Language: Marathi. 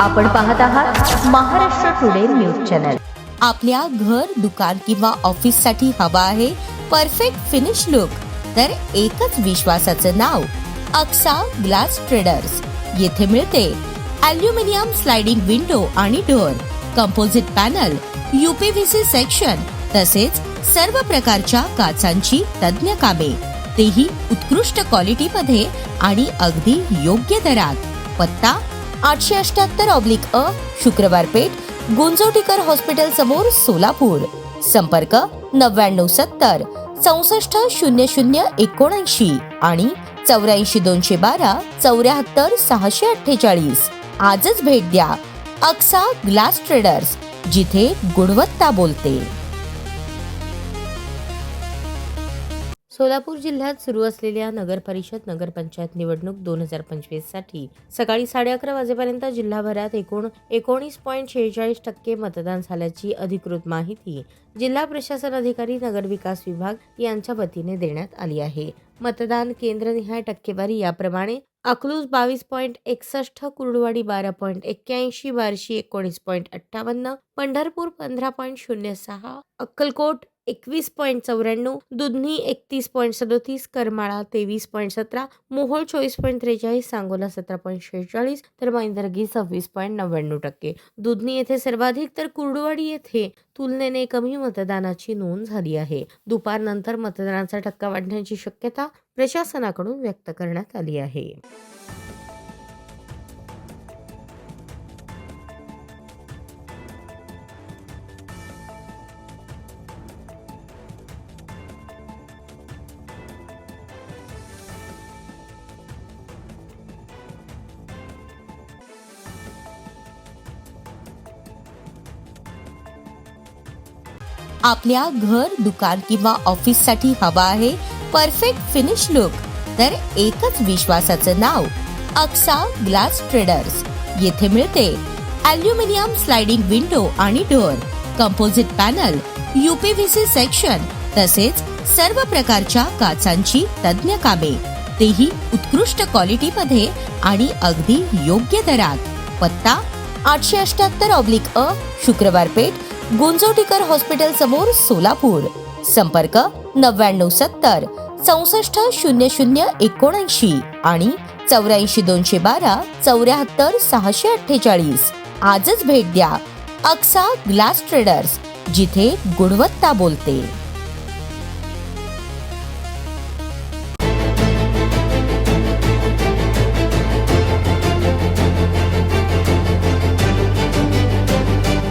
आपण पाहत आहात महाराष्ट्र टुडे न्यूज चॅनल. आपल्या घर दुकान किंवा ऑफिससाठी हवा आहे परफेक्ट फिनिश लुक. तर एकच विश्वासाचं नाव अक्सा ग्लास ट्रेडर्स. येथे मिळते अल्युमिनियम स्लाइडिंग विंडो आणि door composite panel UPVC section तसेच सर्व प्रकारच्या काचांची तज्ज्ञ कामे. तेही उत्कृष्ट क्वालिटी मध्ये आणि अगदी योग्य दरात. पत्ता आठशे अठ्याहत्तर ऑब्लिक अ शुक्रवार पेठ गुंजोटीकर हॉस्पिटल समोर सोलापूर. संपर्क नव्याण्णव सत्तर चौसष्ट शून्य शून्य एकोणऐंशी आणि चौऱ्याऐंशी दोनशे बारा चौऱ्याहत्तर सहाशे अठ्ठेचाळीस. आजच भेट द्या. अक्सा ग्लास ट्रेडर्स जिथे गुणवत्ता बोलते. सोलापूर जिल्ह्यात सुरू असलेल्या नगरपरिषद नगरपंचायत निवडणूक दोन हजार पंचवीससाठी सकाळी साडे अकरा वाजेपर्यंत जिल्हाभरात एकूण एकोणीस पॉईंट शेहेचाळीस टक्के मतदान झाल्याची अधिकृत माहिती जिल्हा प्रशासन अधिकारी नगर विकास विभाग यांच्या वतीने देण्यात आली आहे. मतदान केंद्रनिहाय टक्केवारी याप्रमाणे अकलूज बावीस पॉईंट एकसष्ट कुर्डवाडी बारा पॉईंट एक्क्याऐंशी बारशी एकोणीस पॉईंट अठ्ठावन्न पंढरपूर पंधरा पॉईंट शून्य सहा अक्कलकोट एकवीस पॉईंट चौऱ्याण्णव दुधनी एकतीस पॉईंट सदोतीस करमाळा तेवीस पॉईंट सतरा मोहोळ चोवीस पॉईंट त्रेचाळीस सांगोला सतरा पॉईंट शेहेचाळीस तर मैंदर्गी सव्वीस पॉईंट नव्याण्णव टक्के. दुधनी येथे सर्वाधिक तर कुर्डुवाडी येथे तुलनेने कमी मतदानाची नोंद झाली आहे. दुपारनंतर मतदानाचा टक्का वाढण्याची शक्यता प्रशासनाकडून व्यक्त करण्यात आली आहे. आपल्या घर दुकान किंवा ऑफिससाठी हवा आहे परफेक्ट फिनिश लुक. तर एकच विश्वासाचं नाव अक्सा ग्लास ट्रेडर्स. येथे मिळते अल्युमिनियम स्लाइडिंग विंडो आणि door composite panel UPVC section तसेच सर्व प्रकारच्या काचांची तज्ञ कामे. तेही उत्कृष्ट क्वालिटी मध्ये आणि अगदी योग्य दरात. पत्ता आठशे अठ्याहत्तर ऑब्लिक अ शुक्रवार पेठ गुंजोटीकर हॉस्पिटल समोर सोलापूर. संपर्क नव्याण्णव सत्तर चौसष्ट शून्य शून्य एकोणऐंशी आणि चौऱ्याऐंशी दोनशे बारा चौऱ्याहत्तर सहाशे अठ्ठेचाळीस. आजच भेट द्या अक्सा ग्लास ट्रेडर्स जिथे गुणवत्ता बोलते.